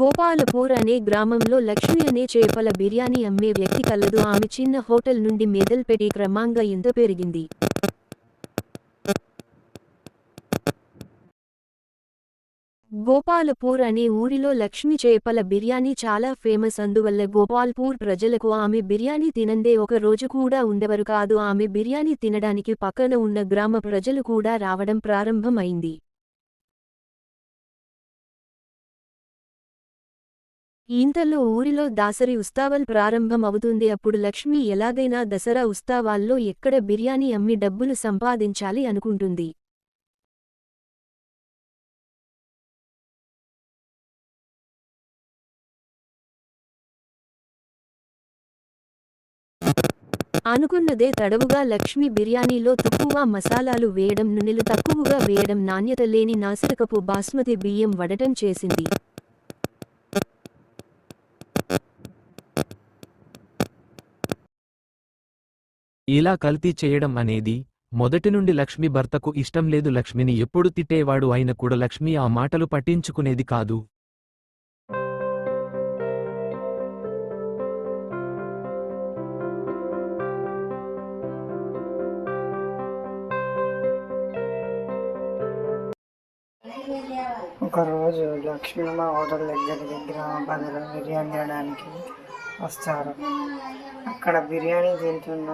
గోపాలపూర్ అనే గ్రామంలో లక్ష్మి అనే చేపల బిర్యానీ అమ్మే వ్యక్తి కలదు. ఆమె చిన్న హోటల్ నుండి మెదల్పెట్టి క్రమంగా ఇంత పెరిగింది. గోపాలపూర్ అనే ఊరిలో లక్ష్మి చేపల బిర్యానీ చాలా ఫేమస్. అందువల్ల గోపాల్పూర్ ప్రజలకు ఆమె బిర్యానీ తినందే ఒక రోజు కూడా ఉండవరు కాదు. ఆమె బిర్యానీ తినడానికి పక్కన ఉన్న గ్రామ ప్రజలు కూడా రావడం ప్రారంభమైంది. ఇంతలో ఊరిలో దాసరి ఉస్తావల్ ప్రారంభం అవుతుంది. అప్పుడు లక్ష్మి ఎలాగైనా దసరా ఉస్తావాల్లో ఎక్కడ బిర్యానీ అమ్మి డబ్బులు సంపాదించాలి అనుకుంటుంది. అనుకున్నదే తడవుగా లక్ష్మి బిర్యానీలో తక్కువ మసాలాలు వేయడం నునెలు తక్కువగా వేయడం నాణ్యత లేని నాసిరకపు బాస్మతి బియ్యం వడటం చేసింది. ఇలా కల్తీ చేయడం అనేది మొదటి నుండి లక్ష్మి భర్తకు ఇష్టం లేదు. లక్ష్మిని ఎప్పుడు తిట్టేవాడు అయిన కూడా లక్ష్మి ఆ మాటలు పట్టించుకునేది కాదు. ఒకరోజు లక్ష్మమ్మ హోటల్ దగ్గర దగ్గర ప్రజలు బిర్యానీ తినడానికి వస్తారు. అక్కడ బిర్యానీ తింటున్న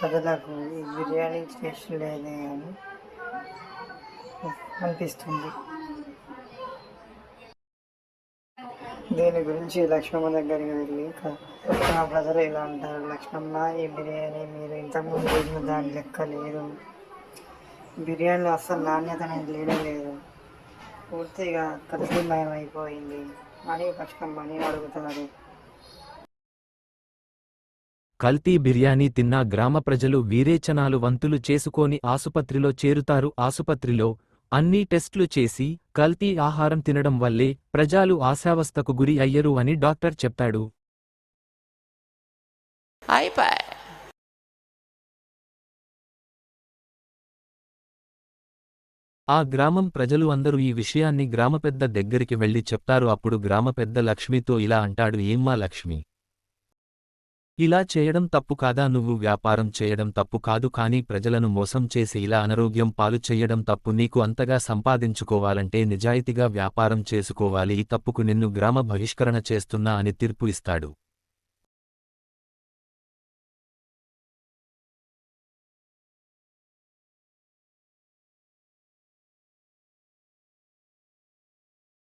ప్రజలకు ఈ బిర్యానీ టేస్ట్ లేదే అని అనిపిస్తుంది. దీని గురించి లక్ష్మమ్మ దగ్గరికి వెళ్ళి నా ప్రజలు ఇలా అంటారు. లక్ష్మమ్మ ఈ బిర్యానీ మీరు ఇంతకుముందు చేసిన దాని లెక్క లేదు. బిర్యానీలో అస్సలు నాణ్యత అనేది లేడం లేదు పూర్తిగా కలుషితమయం అయిపోయింది. అని లక్ష్మమ్మని అడుగుతున్నారు కల్తీ బిర్యానీ తిన్న గ్రామ ప్రజలు వీరేచనాలు వంతులు చేసుకొని ఆసుపత్రిలో చేరుతారు. ఆసుపత్రిలో అన్ని టెస్ట్లు చేసి కల్తీ ఆహారం తినడం వల్లే ప్రజలు ఆశావస్థకు గురి అయ్యరు అని డాక్టర్ చెప్పాడు ఆ గ్రామం ప్రజలు అందరూ ఈ విషయాన్ని గ్రామ పెద్ద దగ్గరికి వెళ్ళి చెప్తారు. అప్పుడు గ్రామ పెద్ద లక్ష్మితో ఇలా అంటాడు ఏమ్మా లక్ష్మి ఇలా చేయడం తప్పు కాదా? నువ్వు వ్యాపారం చేయడం తప్పు కాదు కానీ ప్రజలను మోసం చేసి ఇలా అనారోగ్యం పాలు చెయ్యడం తప్పు. నీకు అంతగా సంపాదించుకోవాలంటే నిజాయితీగా వ్యాపారం చేసుకోవాలి. ఈ తప్పుకు నిన్ను గ్రామ బహిష్కరణ చేస్తున్నా అని తీర్పు ఇస్తాడు.